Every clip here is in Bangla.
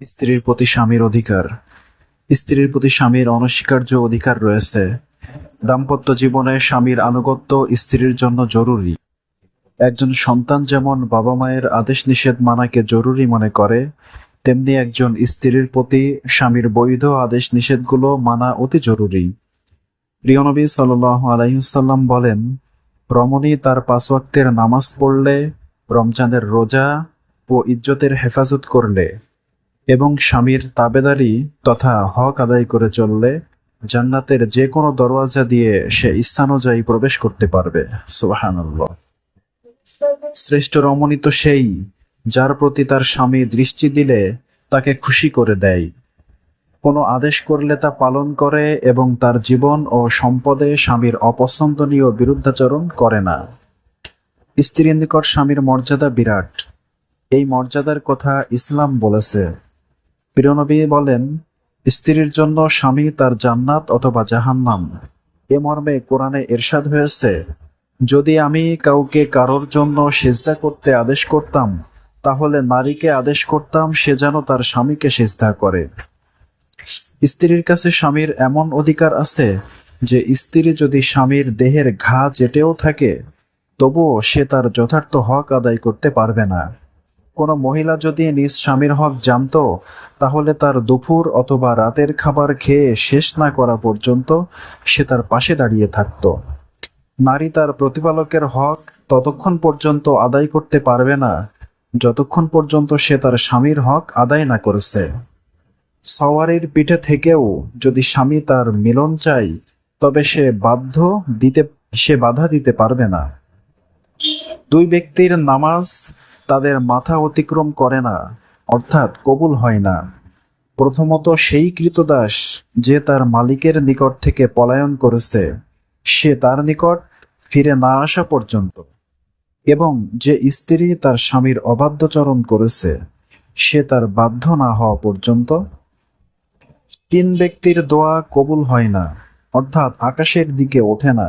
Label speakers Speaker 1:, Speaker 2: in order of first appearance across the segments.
Speaker 1: স্ত্রীর প্রতি স্বামীর অধিকার। স্ত্রীর প্রতি স্বামীর অনস্বীকার্য অধিকার রয়েছে। দাম্পত্য জীবনে স্বামীর আনুগত্য স্ত্রীর জন্য জরুরি। একজন সন্তান যেমন বাবা মায়ের আদেশ নিষেধ মানাকে জরুরি মনে করে, তেমনি একজন স্ত্রীর প্রতি স্বামীর বৈধ আদেশ নিষেধগুলো মানা অতি জরুরি। প্রিয়নবী সাল আলাইসাল্লাম বলেন, রমণী তার পাঁচ ওয়াক্তের নামাজ পড়লে, রমজানের রোজা ও ইজ্জতের হেফাজত করলে। এবং স্বামীর তাবেদারি তথা হক আদায় করে চললে জান্নাতের যে কোনো দরওয়াজা দিয়ে সে স্থানুযায়ী প্রবেশ করতে পারবে। সুবহানাল্লাহ। শ্রেষ্ঠ রমণী তো সেই যার প্রতি তার স্বামী দৃষ্টি দিলে তাকে খুশি করে দেয়। কোনো আদেশ করলে তা পালন করে এবং তার জীবন ও সম্পদে স্বামীর অপছন্দনীয় বিরুদ্ধাচরণ করে না। স্ত্রীর নিকট স্বামীর মর্যাদা বিরাট। এই মর্যাদার কথা ইসলাম বলেছে। প্রিয়নবী বলেন, স্ত্রীর জন্য স্বামী তার জান্নাত অথবা জাহান্নাম। এ মর্মে কোরআনে এরশাদ হয়েছে, যদি আমি কাউকে কারোর জন্য সেজদা করতে আদেশ করতাম, তাহলে নারীকে আদেশ করতাম সে যেন তার স্বামীকে সেজদা করে। স্ত্রীর কাছে স্বামীর এমন অধিকার আছে যে, স্ত্রী যদি স্বামীর দেহের ঘা চেটেও থাকে, তবুও সে তার যথার্থ হক আদায় করতে পারবে না। কোনো মহিলা যদি নিজ স্বামীর হক জানতো, তাহলে তার দুপুর অথবা রাতের খাবার খেয়ে শেষ না করা পর্যন্ত সে তার পাশে দাঁড়িয়ে থাকত। নারী তার প্রতিপালকের হক ততক্ষণ পর্যন্ত আদায় করতে পারবে না, যতক্ষণ পর্যন্ত সে তার স্বামীর হক আদায় না করেছে। সওয়ারির পিঠে থেকেও যদি স্বামী তার মিলন চাই তবে সে বাধ্য দিতে সে বাধা দিতে পারবে না। দুই ব্যক্তির নামাজ তাদের মাথা অতিক্রম করে না, অর্থাৎ কবুল হয় না। প্রথমত সেই কৃতদাস যে তার মালিকের নিকট থেকে পলায়ন করেছে, সে তার নিকট ফিরে না আসা পর্যন্ত। এবং যে স্ত্রী তার স্বামীর অবাধ্যচরণ করেছে, সে তার বাধ্য না হওয়া পর্যন্ত তিন ব্যক্তির দোয়া কবুল হয় না, অর্থাৎ আকাশের দিকে ওঠে না,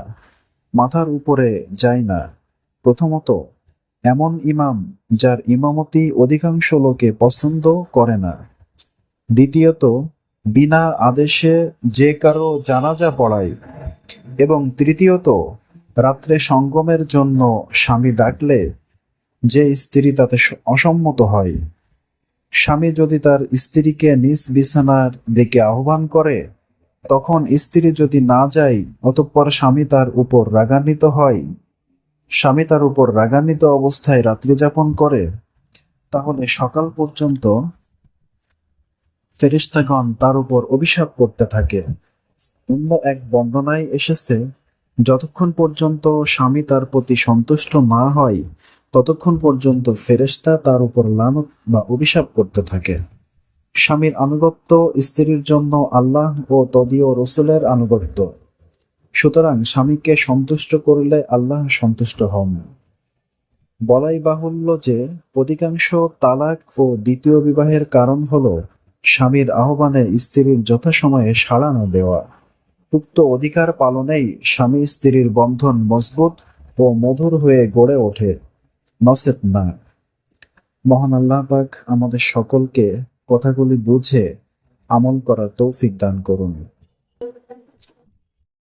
Speaker 1: মাথার উপরে যায় না। প্রথমত এমন ইমাম যার ইমামতি অধিকাংশ লোকে পছন্দ করে না। দ্বিতীয়ত, বিনা আদেশে যে কারও জানাজা পড়ায় এবং তৃতীয়ত, রাত্রে সঙ্গমের জন্য স্বামী ডাকলে যে স্ত্রী তাতে অসম্মত হয়। স্বামী যদি তার স্ত্রীকে নিজ বিছানার দিকে আহ্বান করে, তখন স্ত্রী যদি না যায়, অতঃপর স্বামী তার উপর রাগান্বিত হয়। স্বামী তার উপর রাগান্বিত অবস্থায় রাত্রি যাপন করে, তাহলে সকাল পর্যন্ত ফেরিস্তাগণ তার উপর অভিশাপ করতে থাকে। অন্য এক বর্ণনায় এসেছে, যতক্ষণ পর্যন্ত স্বামী তার প্রতি সন্তুষ্ট না হয়, ততক্ষণ পর্যন্ত ফেরেস্তা তার উপর লানত বা অভিশাপ করতে থাকে। স্বামীর আনুগত্য স্ত্রীর জন্য আল্লাহ ও তদীয় রসুলের আনুগত্য। সুতরাং স্বামীকে সন্তুষ্ট করলে আল্লাহ সন্তুষ্ট হন। বলাই বাহুল্য যে অধিকাংশ তালাক ও দ্বিতীয় বিবাহের কারণ হল স্বামীর আহ্বানে স্ত্রীর যথাসময়ে সাড়া না দেওয়া। উক্ত অধিকার পালনেই স্বামী স্ত্রীর বন্ধন মজবুত ও মধুর হয়ে গড়ে ওঠে। নসেত না। মহান আল্লাহ আমাদের সকলকে কথাগুলি বুঝে আমল করার তৌফিক দান করুন।